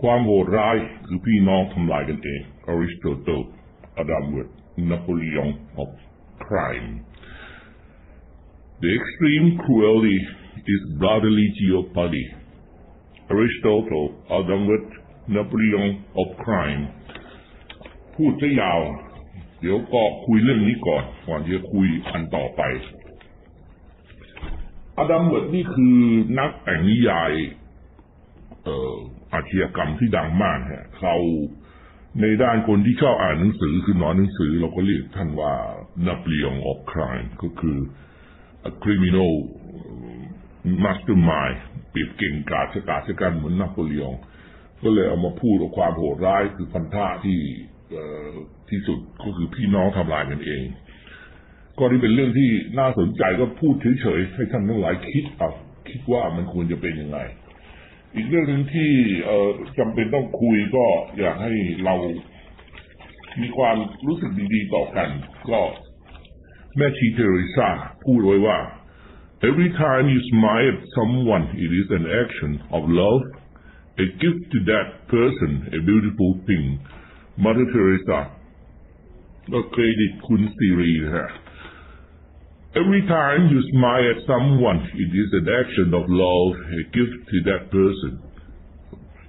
ความโหดร้ายคือพี่น้องทำลายกันเองอริสโตเติลอดัมเวิร์ดนโปเลียนของ crime the extreme cruelty is brotherly jeopardy Aristotle Adam w o r d Napoleon of crime พูดจะยาว เดี๋ยวก็คุยเรื่องนี้ก่อนก่อนจะคุยอันต่อไปอดัมเวิร์ดนี่คือนักแต่งนิยาย อาชญากรรมที่ดังมากฮะเขาในด้านคนที่ชอบอ่านหนังสือคือนอนหนังสือ เราก็เรียกท่านว่า Napoleon of crime ก็คือ criminal mastermind ปีบเก่งกาจชะกาจชะกันเหมือนนโปเลียนก็เลยเอามาพูดว่าความโหดร้ายคือพันธะที่ที่สุดก็คือพี่น้องทำลายกันเอง ก็นี่เป็นเรื่องที่น่าสนใจก็พูดเฉยๆให้ท่านทั้งหลายคิดเอาคิดว่ามันควรจะเป็นยังไง อีกเรื่องหนึ่งที่จำเป็นต้องคุยก็อยากให้เรามีความรู้สึกดีๆต่อกัน ก็แม่ชีเทเรซาพูดไว้ว่า every time you smile at someone it is an action of love a gift to that person a beautiful thing Mother Teresa ก็เครดิตคุณสิรีนะฮะ Every time you smile at someone, it is an action of love, a gift to that person,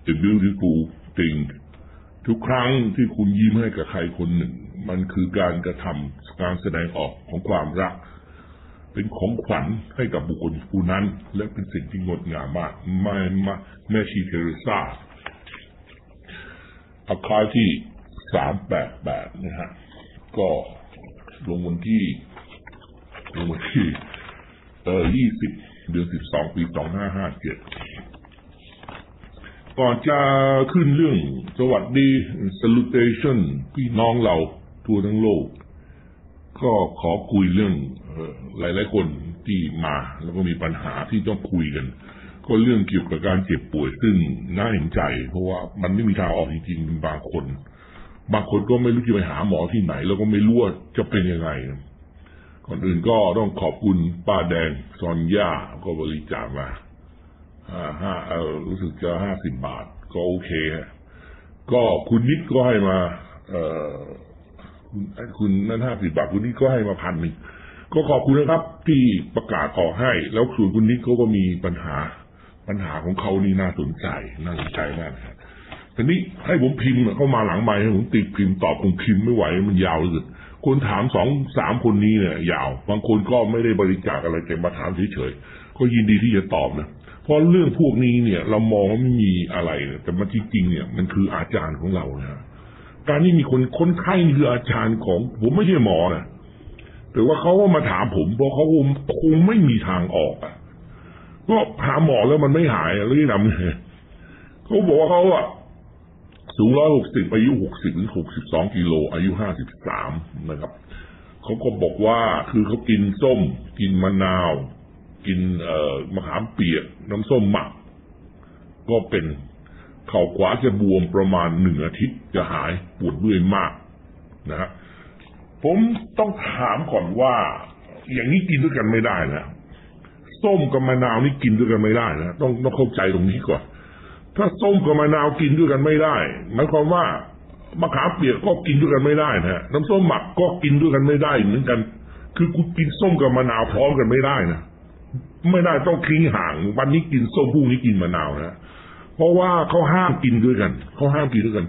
a beautiful thing. ทุกครั้งที่คุณยิ้มให้กับใครคนหนึ่ง มันคือการกระทำการแสดงออกของความรัก เป็นของขวัญให้กับบุคคลผู้นั้น และเป็นสิ่งที่งดงามมากแม่แม่ชีเทเรซาอาคารที่สามแปดแปดนะฮะ ก็ลงวันที่ ลงวันที่เออยี่สิบเดือนสิบสองปีสองห้าห้าเจ็ดก่อนจะขึ้นเรื่องสวัสดี salutation พี่น้องเราทั่วทั้งโลก ก็ขอคุยเรื่องหลายหลายคนที่มา แล้วก็มีปัญหาที่ต้องคุยกัน ก็เรื่องเกี่ยวกับการเจ็บป่วยซึ่งน่าเห็นใจ เพราะว่ามันไม่มีทางออกจริงๆบางคน บางคนก็ไม่รู้จะไปหาหมอที่ไหน แล้วก็ไม่รู้ว่าจะเป็นยังไง ก่อนอื่นก็ต้องขอบคุณป้าแดงซอนย่าก็บริจาคมาห้าห้าเออรู้สึกจะห้าสิบบาท ก็โอเคฮะก็คุณนิดก็ให้มา เออคุณคุณนั่นห้าสิบบาท คุณนิดก็ให้มาพันหนึ่งก็ขอบคุณนะครับที่ประกาศออกให้ แล้วส่วนคุณนิดเขาก็มีปัญหา ปัญหาของเขานี่น่าสนใจน่าสนใจมากครับทีนี้ให้ผมพิมพ์เข้ามาหลังไม้ให้ผมติดพิมพ์ตอบผมพิมพ์ไม่ไหวมันยาวเลย คนถามสองสามคนนี้เนี่ย ยาว บางคนก็ไม่ได้บริจาคอะไรแต่มาถามเฉยๆก็ยินดีที่จะตอบนะเพราะเรื่องพวกนี้เนี่ย เรามองว่าไม่มีอะไรแต่มันจริงๆเนี่ย มันคืออาจารย์ของเรานะการที่มีคนคนไข้นี่คืออาจารย์ของ ผมไม่ใช่หมอนะแต่ว่าเขาก็มาถามผม เพราะเขาคงคงไม่มีทางออกอะก็หาหมอแล้วมันไม่หายแล้วที่ทำไงเขาบอกว่าเขาอะ สูงร้อยหกสิบอายุหกสิบถึงหกสิบสองกิโล อายุห้าสิบสามนะครับเขาก็บอกว่าคือเขากินส้ม กินมะนาว กินเอ่อมะขามเปียก น้ำส้มหมัก ก็เป็นเข่าขวาจะบวมประมาณหนึ่งอาทิตย์จะหายปวดเมื่อยมากนะฮะผมต้องถามก่อนว่า อย่างนี้กินด้วยกันไม่ได้นะส้มกับมะนาวนี่กินด้วยกันไม่ได้นะต้องต้องเข้าใจตรงนี้ก่อน ถ้าส้มกับมะนาวกินด้วยกันไม่ได้หมายความว่ามะขามเปียกก็กินด้วยกันไม่ได้นะน้ำส้มหมักก็กินด้วยกันไม่ได้เหมือนกัน คือกูกินส้มกับมะนาวพร้อมกันไม่ได้นะไม่ได้ต้องทิ้งห่าง วันนี้กินส้มพรุ่งนี้กินมะนาวนะเพราะว่าเขาห้ามกินด้วยกันเขาห้ามกินด้วยกัน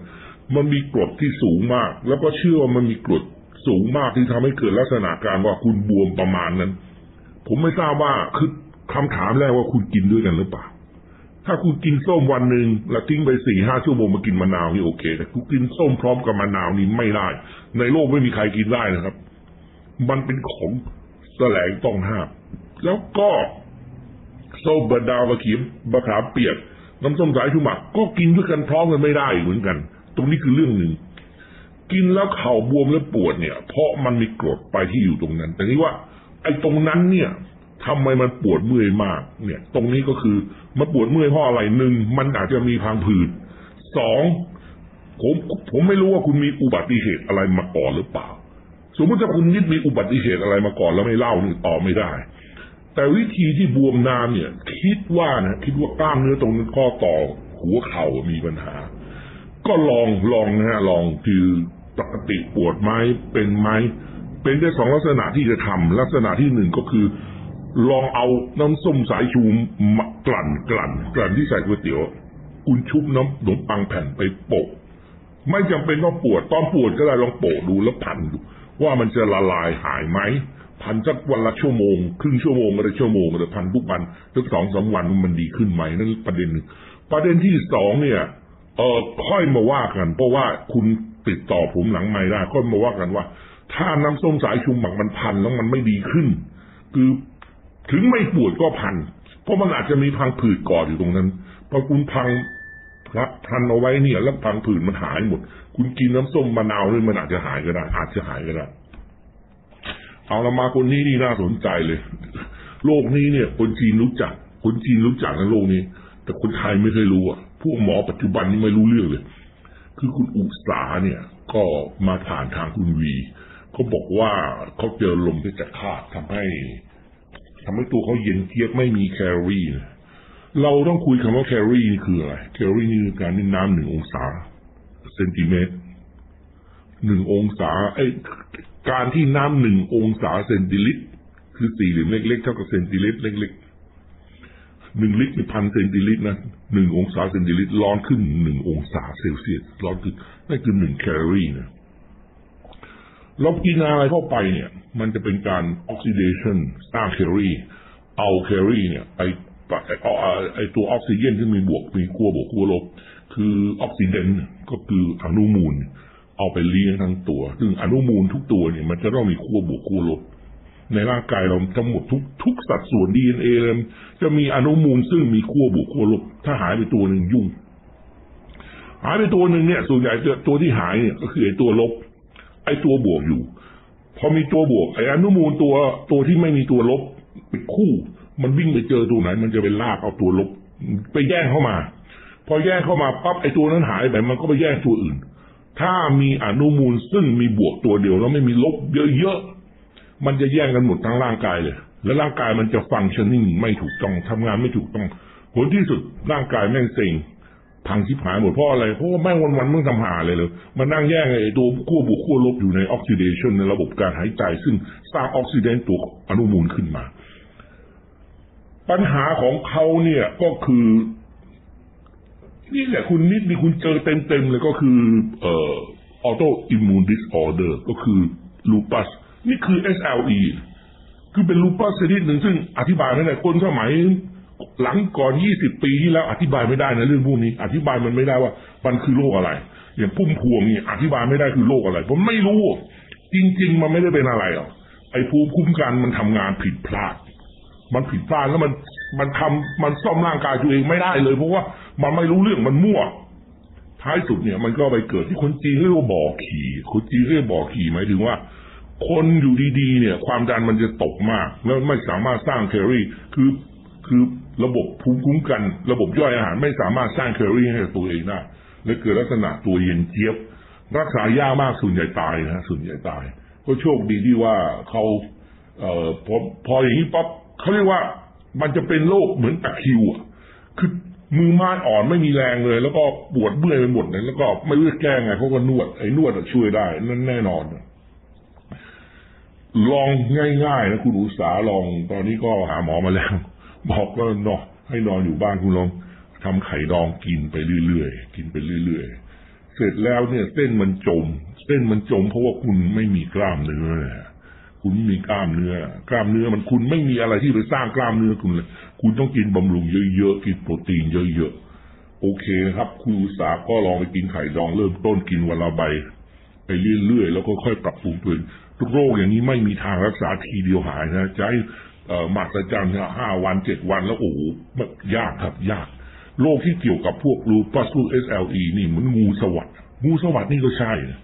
มันมีกรดที่สูงมาก แล้วก็เชื่อว่ามันมีกรดสูงมากที่ทำให้เกิดลักษณะการว่าคุณบวมประมาณนั้น ผมไม่ทราบว่าคือคำถามแรกว่าคุณกินด้วยกันหรือเปล่า ถ้าคุณกินส้มวันหนึ่งแล้วทิ้งไปสี่ห้าชั่วโมงมากินมะนาวนี่โอเคแต่คุณกินส้มพร้อมกับมะนาวนี่ไม่ได้ ในโลกไม่มีใครกินได้นะครับ มันเป็นของแสลงต้องห้ามแล้วก็ส้มบะดาวมะขีมบะขามเปียกน้ำส้มสายชูหมักก็กินด้วยกันพร้อมกันไม่ได้เหมือนกัน ตรงนี้คือเรื่องหนึ่งกินแล้วเข่าบวมแล้วปวดเนี่ย เพราะมันมีกรดไปที่อยู่ตรงนั้น แต่นี้ว่า ไอ้ตรงนั้นเนี่ย ทำไมมันปวดเมื่อยมาก เนี่ย ตรงนี้ก็คือมันปวดเมื่อยเพราะอะไรหนึ่งมันอาจจะมีพังผืดสองผมผมไม่รู้ว่าคุณมีอุบัติเหตุอะไรมาก่อนหรือเปล่า สมมติถ้าคุณนิดมีอุบัติเหตุอะไรมาก่อนแล้วไม่เล่านี่ต่อไม่ได้ แต่วิธีที่บวมน้ำเนี่ย คิดว่านะคิดว่ากล้ามเนื้อตรงนั้นข้อต่อ หัวเข่ามีปัญหา ก็ลองลองนะฮะลองคือปกติปวดไหมเป็นไหมเป็นได้สองลักษณะที่จะทำลักษณะที่หนึ่งก็คือ ลองเอาน้ำส้มสายชูมากลั่นกลั่นกลั่นที่ใส่ก๋วยเตี๋ยวคุณชุบน้ำขนมปังแผ่นไปโปะไม่จำเป็นต้องปวดตอนปวดก็ได้ลองโปะดูแล้วพันดูว่ามันจะละลายหายไหมพันสักวันละชั่วโมง ครึ่งชั่วโมงก็ได้ชั่วโมงก็ได้พันทุกวันสักสองสามวันมันดีขึ้นไหมนั่นประเด็นหนึ่งประเด็นที่สองเนี่ย เออค่อยมาว่ากัน เพราะว่าคุณติดต่อผมหลังไม่ได้ค่อยมาว่ากันว่า ถ้าน้ำส้มสายชูหมักมันพันแล้วมันไม่ดีขึ้น คือ ถึงไม่ปวดก็พัน เพราะมันอาจจะมีพังผืดก่ออยู่ตรงนั้นพอคุณพังรับพันเอาไว้เนี่ย แล้วพังผืดมันหายหมด คุณกินน้ำส้มมะนาวเลยมันอาจจะหายก็ได้ อาจจะหายก็ได้ เอาละมาคนนี้นี่น่าสนใจเลย โลกนี้เนี่ย คนจีนรู้จัก คนจีนรู้จักในโลกนี้ แต่คนไทยไม่เคยรู้อะ พวกหมอปัจจุบันนี่ไม่รู้เรื่องเลย คือคุณอุษาเนี่ย ก็มาผ่านทางคุณวีเขาบอกว่าเขาเจอลมที่จะขาดทำให้ ทำให้ตัวเขาเย็นเจี๊ยบไม่มีแคลอรี่นะเราต้องคุยคำว่าแคลอรี่นี่คืออะไร แคลอรี่นี่คือการที่น้ำหนึ่งองศาเซนติเมตรหนึ่งองศาไอการที่น้ำหนึ่งองศาเซนติลิตร คือสี่เหลี่ยมเล็กๆเท่ากับเซนติลิตรเล็กๆหนึ่งลิตรเป็นพันเซนติลิตรนะหนึ่งองศาเซนติลิตรร้อนขึ้นหนึ่งองศาเซลเซียสร้อนขึ้นนั่นคือหนึ่งแคลอรี่นะ เรากินอะไรเข้าไปเนี่ย มันจะเป็นการออกซิเดชันสร้างแคลอรี่เอาแคลอรี่เนี่ยไปเอาไอตัวออกซิเจนที่มีบวกมีขั้วบวกขั้วลบ คือออกซิเดนก็คืออนุมูล เอาไปเลี้ยงทั้งตัว ซึ่งอนุมูลทุกตัวเนี่ย มันจะต้องมีขั้วบวกขั้วลบ ในร่างกายเราทั้งหมดทุกทุกสัดส่วนดีเอ็นเอจะมีอนุมูลซึ่งมีขั้วบวกขั้วลบ ถ้าหายไปตัวหนึ่งยุ่ง หายไปตัวหนึ่งเนี่ย ส่วนใหญ่ตัวที่หายเนี่ยก็คือไอตัวลบ ไอ้ตัวบวกอยู่ พอมีตัวบวกไอ้อนุมูลตัวตัวที่ไม่มีตัวลบเป็นคู่ มันวิ่งไปเจอตัวไหน มันจะไปลากเอาตัวลบ ไปแย่งเข้ามา พอแย่งเข้ามาปั๊บไอ้ตัวนั้นหายไปมันก็ไปแย่งตัวอื่น ถ้ามีอนุมูลซึ่งมีบวกตัวเดียวแล้วไม่มีลบเยอะๆมันจะแย่งกันหมดทั้งร่างกายเลย แล้วร่างกายมันจะฟังชั่นนิ่งไม่ถูกต้องทำงานไม่ถูกต้องผลที่สุดร่างกายแม่งเซ็ง พังชิบหายหมดเพราะอะไรเพราะว่าแม่งวันๆมึงทำหาเลยเลยมันนั่งแย่งไอ้ตัวขั้วบวกขั้วลบอยู่ในออกซิเดชันในระบบการหายใจซึ่งสร้างออกซิเดนตัวอนุมูลขึ้นมา ปัญหาของเขาเนี่ยก็คือนี่แหละคุณนิดนี่คุณเจอเต็มๆเลยก็คือ เอ่อออโตอิมมูนดิสออเดอร์ก็คือลูปัสนี่คือ SLE คือเป็นลูปัสชนิดหนึ่งซึ่งอธิบายไม่ได้คนสมัย หลังก่อนยี่สิบปีที่แล้วอธิบายไม่ได้นะเรื่องพวกนี้ อธิบายมันไม่ได้ว่ามันคือโรคอะไรอย่างพุ่มพวงนี่อธิบายไม่ได้คือโรคอะไรผมไม่รู้ จริง ๆ มันไม่ได้เป็นอะไรหรอกไอ้ภูมิคุ้มกันมันทำงานผิดพลาด มันผิดพลาดแล้วมันมันทำมันซ่อมร่างกายตัวเองไม่ได้เลย เพราะว่ามันไม่รู้เรื่องมันมั่วท้ายสุดเนี่ยมันก็ไปเกิดที่คนจีนเรียกว่าบ่อขี่คนจีนเรียกบ่อขี่หมายถึงว่า คนอยู่ดีๆ เนี่ย ความดันมันจะตกมาก แล้วไม่สามารถสร้างแคลอรี่ คือ คือระบบภูมิคุ้มกัน ระบบย่อยอาหารไม่สามารถสร้างแคลอรี่ให้ตัวเองได้และเกิดลักษณะตัวเย็นเจี๊ยบ รักษายากมากส่วนใหญ่ตายนะส่วนใหญ่ตาย ก็โชคดีที่ว่าเขาเอ่อพอพออย่างนี้ปั๊บเขาเรียกว่ามันจะเป็นโรคเหมือนตะคิวอะคือมือไม้อ่อนไม่มีแรงเลย แล้วก็ปวดเมื่อยไปหมดเลยแล้วก็ไม่รู้จะแก้ไงเขาก็นวดไอ้นวดช่วยได้นั่นแน่นอนลองง่ายๆนะคุณอุตสาลองตอนนี้ก็หาหมอมาแล้ว บอกว่านอนให้นอนอยู่บ้านคุณลองทำไข่ดองกินไปเรื่อยๆ กินไปเรื่อยๆ เสร็จแล้วเนี่ยเส้นมันจม เส้นมันจม เพราะว่าคุณไม่มีกล้ามเนื้อคุณมีกล้ามเนื้อ กล้ามเนื้อมันคุณไม่มีอะไรที่ไปสร้างกล้ามเนื้อคุณเลย คุณต้องกินบำรุงเยอะๆ กินโปรตีนเยอะๆ โอเคนะครับ คุณอุตสาก็ลองไปกินไข่ดองเริ่มต้นกินวันละใบไปเรื่อยๆ แล้วก็ค่อยปรับปรุงตัวโรคอย่างนี้ไม่มีทางรักษาทีเดียวหายนะใจ หมักปรจำเนี่ยห้าวันเจ็ดวันแล้วโอ้โหยากครับยาก โรคที่เกี่ยวกับพวกรูปัสลูเอสเอลีนี่เหมือนงูสวัสดงูสวัสดนี่ก็ใช่นะ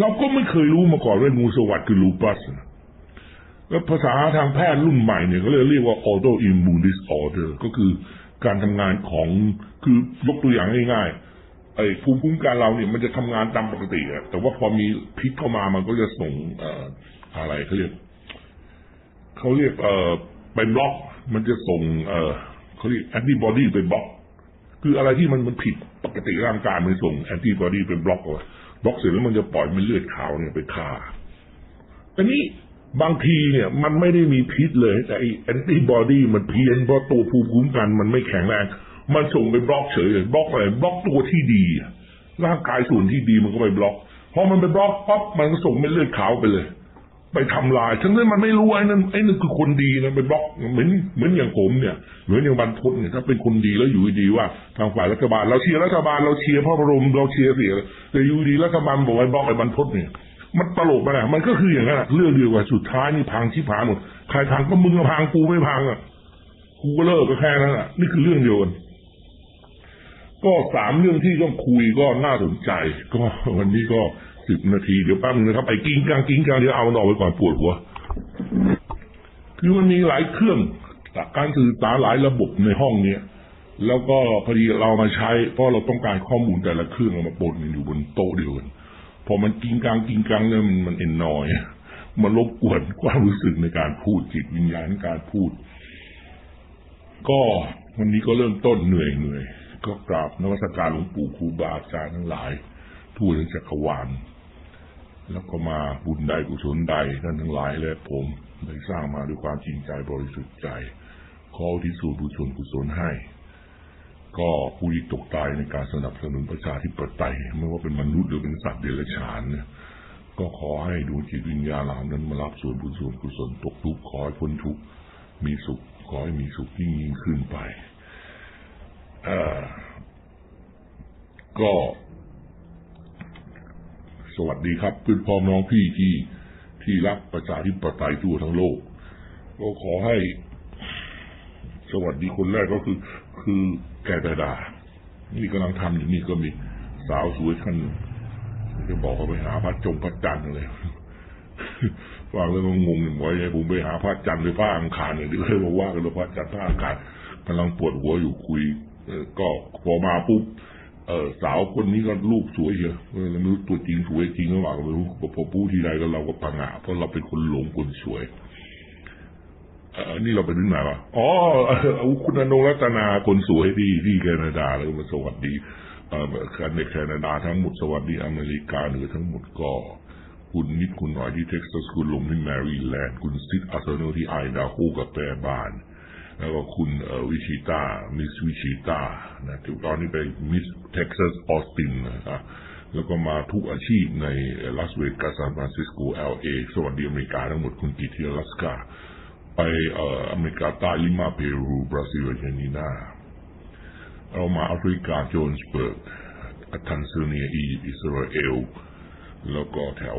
เราก็ไม่เคยรู้มาก่อนว่างูสวัสดคือลูปัสนะแล้วภาษาทางแพทย์รุ่นใหม่เนี่ยเขาเรียกว่า autoimmune disorder ก็คือการทำงานของคือยกตัวอย่างง่ายๆไอ้ภูมิคุ้มกันเราเนี่ยมันจะทำงานตามปกติอะแต่ว่าพอมีพิษเข้ามามันก็จะส่งออะไรเขาเรียก เขาเรียกเอ่อไปบล็อก มันจะส่ง เอ่อเขาเรียกแอนติบอดีไปบล็อก คืออะไรที่มันมันผิดปกติร่างกายมันส่งแอนติบอดีเป็นบล็อกเลยบล็อกเสร็จแล้วมันจะปล่อยมันเลือดขาวเนี่ยไปฆ่าแต่นี้บางทีเนี่ยมันไม่ได้มีพิษเลย แต่แอนติบอดีมันเพี้ยนเพราะตัวภูมิคุ้มกัน มันไม่แข็งแรง มันส่งไปบล็อกเฉยเลยบล็อกอะไรบล็อกตัวที่ดีร่างกายส่วนที่ดีมันก็ไปบล็อกพอมันไปบล็อกปั๊บมันก็ส่งเป็นเลือดขาวไปเลย ไปทำลายทั้งนั้นมันไม่รู้ไอ้นั่นไอ้นั่นคือคนดีนะไปบล็อกเหมือนเหมือนอย่างผมเนี่ยเหมือนอย่างบรรทุนเนี่ยถ้าเป็นคนดีแล้วอยู่ดีว่า ทางฝ่ายรัฐบาลเราเชียร์รัฐบาลเราเชียร์พระบรมเราเชียร์เสียแต่อยู่ดีรัฐบาลบอกให้บล็อกไอ้บรรทุนเนี่ยมันตลกไปนะมันก็คืออย่างนั้นเรื่องเดียวกับสุดท้ายนี่พังที่พังหมดใครพังก็มึงพังกูไม่พังอะกูก็เลิกก็แค่นั้นอะนี่คือเรื่องเดียวกันก็สามเรื่องที่ต้องคุยก็น่าสนใจ ก็วันนี้ก็ สิบนาทีเดี๋ยวแป๊บนึงนะครับไอ้กิ้งกลางกิ้งกลางเดี๋ยวเอาหน่อไปก่อนปวดหัว คือมันมีหลายเครื่องการสื่อสารหลายระบบในห้องเนี้ยแล้วก็พอดีเรามาใช้ เพราะเราต้องการข้อมูลแต่ละเครื่องมาปนอยู่บนโต๊ะเดียวกันพอมันกิ้งกลางกิ้งกลางเนี่ยมันเอ็นนอยมันรบกวนความรู้สึกในการพูดจิตวิญญาณการพูด ก็วันนี้ก็เริ่มต้นเหนื่อยเหนื่อยก็กราบนวัตการหลวงปู่ครูบาอาจารย์ทั้งหลาย ทั่วทั้งจักรวาล แล้วก็มาบุญใดกุศลใดท่านทั้งหลายและผมได้สร้างมาด้วยความจริงใจบริสุทธิ์ใจขอที่สูบุญชนกุศลให้ ก็ผู้ที่ตกตายในการสนับสนุนประชาธิปไตยไม่ว่าเป็นมนุษย์หรือเป็นสัตว์เดรัจฉานเนี่ยก็ขอให้ดวงจิตวิญญาณเหล่านั้นมารับส่วนบุญส่วนกุศลตกทุกข์ขอให้พ้นทุกข์มีสุขขอให้มีสุขยิ่งยิ่งขึ้นไปก็ สวัสดีครับเพื่อนพ้องน้องพี่ที่ที่รักประชาธิปไตยทั่วทั้งโลกก็ขอให้ สวัสดีคนแรกก็คือ คือแกดาดา นี่กำลังทำอยู่นี่ก็มีสาวสวยท่านจะบอกเขาไปหาพระจงพระจันทร์เลยฟังแล้วก็งงหนึ่งว่าไอ้ผมไปหาพระจันทร์หรือพระอังคารอย่างที่เคยบอกว่ากันแล้วพระจันทร์พระอังคารกำลังปวดหัวอยู่คุยก็พอมาปุ๊บ เออสาวคนนี้ก็รูปสวยเยอะเราไม่รู้ตัวจริงสวยจริงหรือเปล่าไม่รู้พอพูดทีไรก็เราก็ปังอะเพราะเราเป็นคนหลงคนสวยเออนี่เราไปถึงไหนวะอ๋อคุณอนงรัตนาคนสวยที่ที่แคนาดาแล้วมาสวัสดีเอ่อในแคนาดาทั้งหมดสวัสดีอเมริกาเหนือทั้งหมดก็คุณนิดคุณหน่อยที่เท็กซัสคุณลงที่แมริแลนด์คุณซิดอาร์เซนอลที่ไอดาโฮกับแปรบาน แล้วก็คุณวิชิตา มิสวิชิตา นะที่ตอนนี้ไปมิสเท็กซัสออสตินนะครับแล้วก็มาทุกอาชีพในลาสเวกัสซานฟรานซิสโกเอลเอสวัสดีอเมริกาทั้งหมดคุณกิติอลาสกา ไปเอออเมริกาใต้ลิมาเปรูบราซิลอาร์เจนตินาเรามาแอฟริกาโจนสเบิร์กทันซาเนียอียิปต์อิสราเอล แล้วก็แถว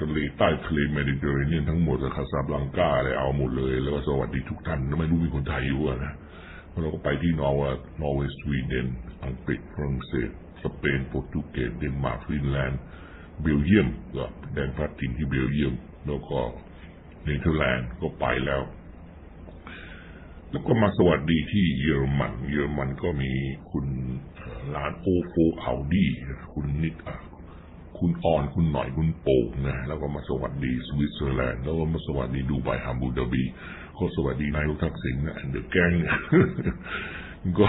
ทะเลใต้ทะเลเมดิเตอร์เรเนียนทั้งหมดคาซาบลังกาอะไรเอาหมดเลย แล้วก็สวัสดีทุกท่านไม่รู้มีคนไทยอยู่นะเราก็ไปที่นอร์เวย์นอร์เวย์สวีเดน อังกฤษฝรั่งเศสสเปนโปรตุเกสเดนมาร์กฟินแลนด์เบลเยียมก็แดนพัดถิ่นที่เบลเยียม แล้วก็เนเธอร์แลนด์ก็ไปแล้ว แล้วก็มาสวัสดีที่เยอรมัน เยอรมันก็มีคุณร้านโอโฟอัลดี้คุณนิด คุณอ่อนคุณหน่อยคุณโป่งนะแล้วก็มาสวัสดีสวิตเซอร์แลนด์แล้วก็มาสวัสดีดูไบฮัมบูดาบีก็สวัสดีนายกทักษิณนะเดอะแกงเนี่ยก็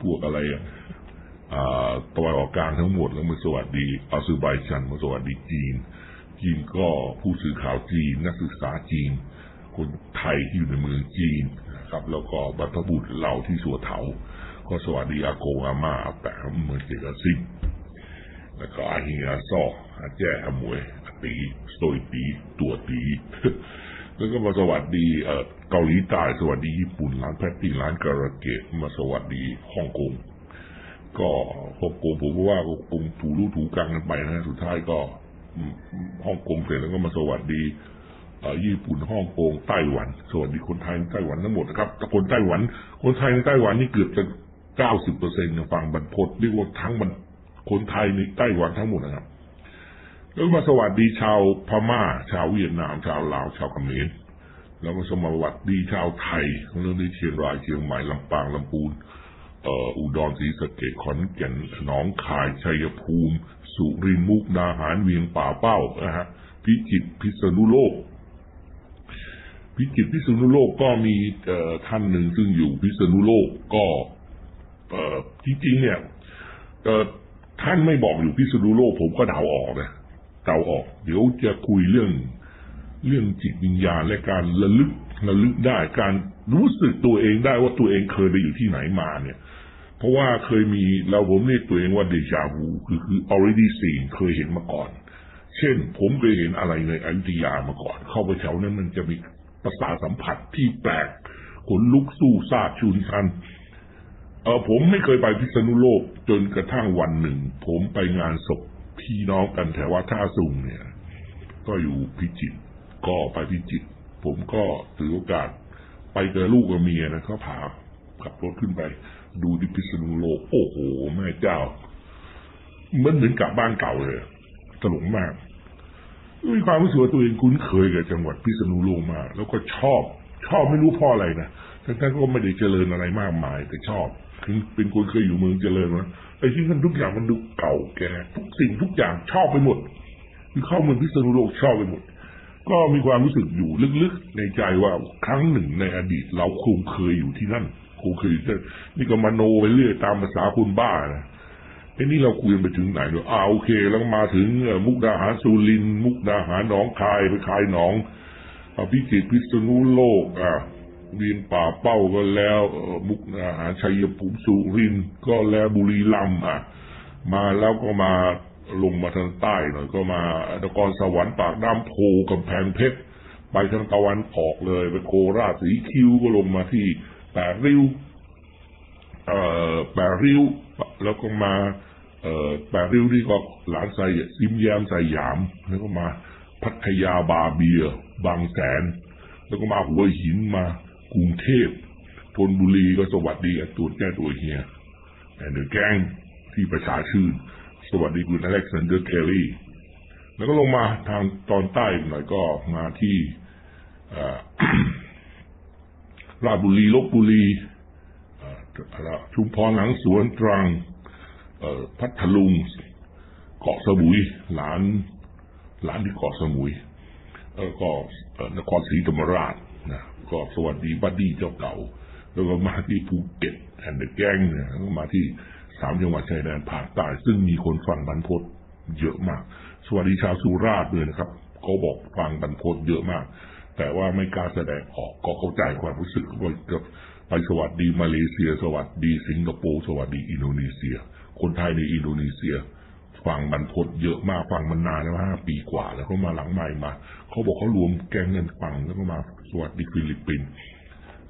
พวกอะไรอะตะวันออกกลางทั้งหมดแล้วมาสวัสดีอาซูไบชันมาสวัสดีจีน จีนก็ผู้สื่อข่าวจีน นักศึกษาจีน คนไทยที่อยู่ในเมืองจีนครับ แล้วก็บรรพบุรุษเราที่สัวเถา ก็สวัสดีอาโกอาม่าอาแปะเมืองเกกซิง แล้วก็อาเฮียซออาแจ้อมวยตีสโตยตีตัวตีแล้วก็มาสวัสดีเออเกาหลีใต้สวัสดีญี่ปุ่นร้านแพตตี้ร้านการะเกะมาสวัสดีฮ่องกงก็ฮ่องกงผมว่าก็คงถูรู้ถูกังกันไปนะสุดท้ายก็ฮ่องกงเสร็จแล้วก็มาสวัสดีญี่ปุ่นฮ่องกงไต้หวัน สวัสดีคนไทยไต้หวันทั้งหมดนะครับแต่คนไต้หวัน คนไทยในไต้หวันนี่เกือบจะเก้าสิบเปอร์เซ็นต์ฟังบรรพตเรียกว่าทั้งบรร คนไทยในไต้หวันทั้งหมดนะครับ แล้วมาสวัสดีชาวพม่า ชาวเวียดนาม ชาวลาว ชาวเขมรแล้วมาสวัสดีชาวไทยเรื่องที่เชียงรายเชียงใหม่ลำปางลำพูนเอ่ออุดรศรีสะเกษขอนแก่นหนองคายชัยภูมิ สุรินทร์มุกดาหารเวียงป่าเป้านะฮะพิจิตรพิษณุโลก พิจิตรพิษณุโลกก็มีเอ่อท่านหนึ่งซึ่งอยู่พิษณุโลกก็เอ่อจริงๆเนี่ยเอ่อ ท่านไม่บอกอยู่พิษณุโลกผมก็เดาออกนะเดาออก เดี๋ยวจะคุยเรื่องเรื่องจิตวิญญาณและการระลึกระลึกได้การรู้สึกตัวเองได้ว่าตัวเองเคยไปอยู่ที่ไหนมาเนี่ย เพราะว่าเคยมีเราผมเรียกตัวเองว่าเดจาวูคือคือ already seen เคยเห็นมาก่อน เช่น ผมเคยเห็นอะไรในอยุธยามาก่อน เข้าไปแถวนั้นมันจะมีประสาสัมผัสที่แปลกขนลุกสู้ซาดชุนชัน เออผมไม่เคยไปพิษณุโลกจนกระทั่งวันหนึ่ง ผมไปงานศพพี่น้องกันแถวว่าท่าสุงเนี่ย ก็อยู่พิจิตรก็ไปพิจิตรผมก็ถือโอกาสไปเจอลูกกับเมียนะเขาพาขับรถขึ้นไป ดูที่พิษณุโลก โอ้โหแม่เจ้ามันเหมือนกลับบ้านเก่าเลยตลกมากมีความรู้สึกว่าตัวเองคุ้นเคยกับจังหวัดพิษณุโลกมากแล้วก็ชอบ ชอบไม่รู้เพ่ออะไรนะ ทั้งๆก็ไม่ได้เจริญอะไรมากมายแต่ชอบคือเป็นคนเคยอยู่เมืองเจริญนะไอ้ที่นั่นทุกอย่างมันดูเก่าแก่ทุกสิ่งทุกอย่างชอบไปหมดคือเข้าเมืองพิษณุโลกชอบไปหมด ก็มีความรู้สึกอยู่ลึกๆในใจว่าครั้งหนึ่งในอดีต เราคงเคยอยู่ที่นั่นคงเคยอยู่ที่นี่ก็มโนไปเรื่อยตามภาษาคนบ้านะไอ้นี่เราคุยไปถึงไหนเนอะอ่าโอเค แล้วมาถึงมุกดาหารสุรินมุกดาหารหนองคายไปคายหนองอพิจิตรพิษณุโลกอ่า เวียนป่าเป้าก็แล้วเอ่อมุกดาหารชัยภูมิสุรินก็แล้วบุรีรัมย์อะ มาแล้วก็มาลงมาทางใต้หน่อยก็มานครสวรรค์ปากน้ำโพกำแพงเพชรไปทางตะวันออกเลยไปโคราชสีคิวก็ลงมาที่แปดริ้วเอ่อแปดริ้ว แล้วก็มา เอ่อแปดริ้วนี่ก็หลานใส่ซิมแยมใส่ยาม แล้วก็มาพัทยาบาเบีย บางแสน แล้วก็มาหัวหินมา กรุงเทพธนบุรีก็สวัสดีกับตัวแก้ตัวเฮียแอนเดอร์แกงที่ประชาชื่น สวัสดีคุณอเล็กซานเดอร์เคลลี่แล้วก็ลงมาทางตอนใต้หน่อยก็มาที่ราชบุรีลบบุรีชุมพรหลังสวนตรังพัทลุง เกาะสมุย หลาน หลานที่เกาะสมุย แล้วก็นครศรีธรรมราช ก็สวัสดีบัดดี้เจ้าเก่า แล้วก็มาที่ภูเก็ตแอนเดอร์แกงเนี่ยมาที่สามจังหวัดชายแดนภาคใต้ซึ่งมีคนฟังบรรพตเยอะมาก สวัสดีชาวสุราษฎร์ด้วยนะครับเขาบอกฟังบรรพตเยอะมาก แต่ว่าไม่กล้าแสดงออกก็เข้าใจความรู้สึกว่าจะไปสวัสดีมาเลเซีย สวัสดีสิงคโปร์สวัสดีอินโดนีเซีย คนไทยในอินโดนีเซียฟังบรรพตเยอะมากฟังมันนานแล้วห้าปีกว่า แล้วเขามาหลังใหม่มาเขาบอกเขารวมแก๊งเงินฟังแล้วก็มา สวัสดีฟิลิปปินส์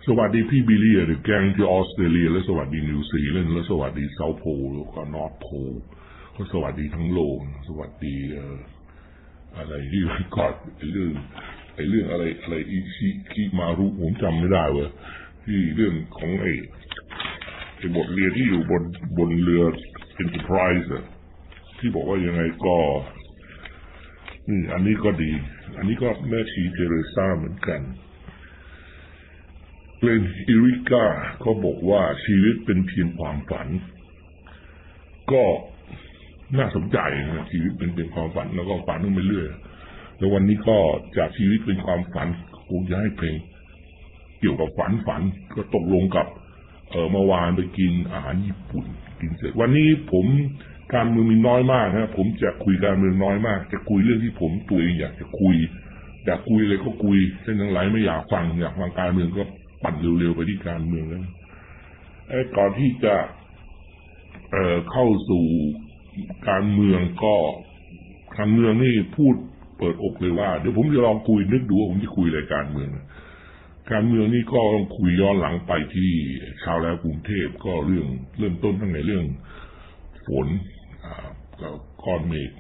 สวัสดีพี่บิลลี่หรือแกงที่ออสเตรเลีย แล้วสวัสดีนิวซีแลนด์แล้วสวัสดีเซาท์โพลแล้วก็นอร์ทโพลเขาสวัสดีทั้งโลกสวัสดีอะไรที่ก่อนเรื่องไอ้เรื่องอะไรอะไรอีชิคิมารุผมจำไม่ได้เว้ยที่เรื่องของไอ้ไอ้บทเรียนที่อยู่บนบนเรือ Enterprise อะที่บอกว่ายังไงก็นี่อันนี้ก็ดี อันนี้ก็แม่ชีเทเรซ่าเหมือนกัน เกรนอิริก้าก็บอกว่าชีวิตเป็นเพียงความฝัน ก็น่าสนใจนะชีวิตเป็นเพียงความฝันแล้วก็ฝันขึ้นไปเรื่อยแล้ววันนี้ก็จากชีวิตเป็นความฝันคงจะให้เพลง เกี่ยวกับฝันฝันก็ตกลงกับ เออเมื่อวานไปกินอาหารญี่ปุ่น กินเสร็จวันนี้ผมการเมืองมีน้อยมากนะผมจะคุยการเมืองน้อยมาก จะคุยเรื่องที่ผมตัวเองอยากจะคุยอยากคุยเลยก็คุยเส้นทั้งหลายไม่อยากฟังอยากฟังการเมืองก็ ปั่นเร็วๆไปที่การเมืองแล้วไอ้ก่อนที่จะ เอ่อเข้าสู่การเมืองก็การเมืองนี่พูดเปิดอกเลยว่าเดี๋ยวผมจะลองคุยนึกดูว่าผมจะคุยอะไรการเมือง การเมืองนี่ก็ต้องคุยย้อนหลังไปที่ชาวแล้วกรุงเทพก็เรื่องเริ่มต้นตั้งแต่เรื่องฝนอ่ากับก้อนเมฆ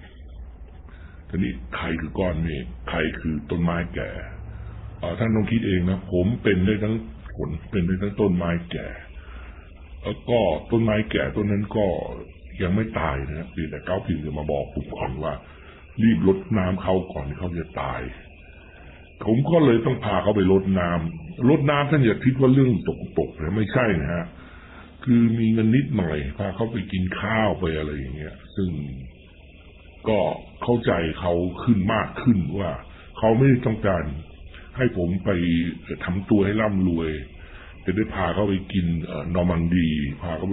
ทีนี้ใครคือก้อนเมฆใครคือต้นไม้แก่ ท่านต้องคิดเองนะผมเป็นได้ทั้งฝนเป็นได้ทั้งต้นไม้แก่ แล้วก็ต้นไม้แก่ต้นนั้นก็ยังไม่ตายนะเพียงแต่เขาเพียงจะมาบอกผมก่อนว่า รีบลดน้ำเขาก่อนที่เขาจะตาย ผมก็เลยต้องพาเขาไปรดน้ำรดน้ำท่านอย่าคิดว่าเรื่องตกปรกนะไม่ใช่นะฮะคือมีเงินนิดหน่อยพาเขาไปกินข้าวไปอะไรอย่างเงี้ย ซึ่งก็เข้าใจเขาขึ้นมากขึ้นว่า เขาไม่ได้ต้องการ ให้ผมไปทำตัวให้ร่ำรวย จะได้พาเขาไปกินนอร์มันดี พาเขา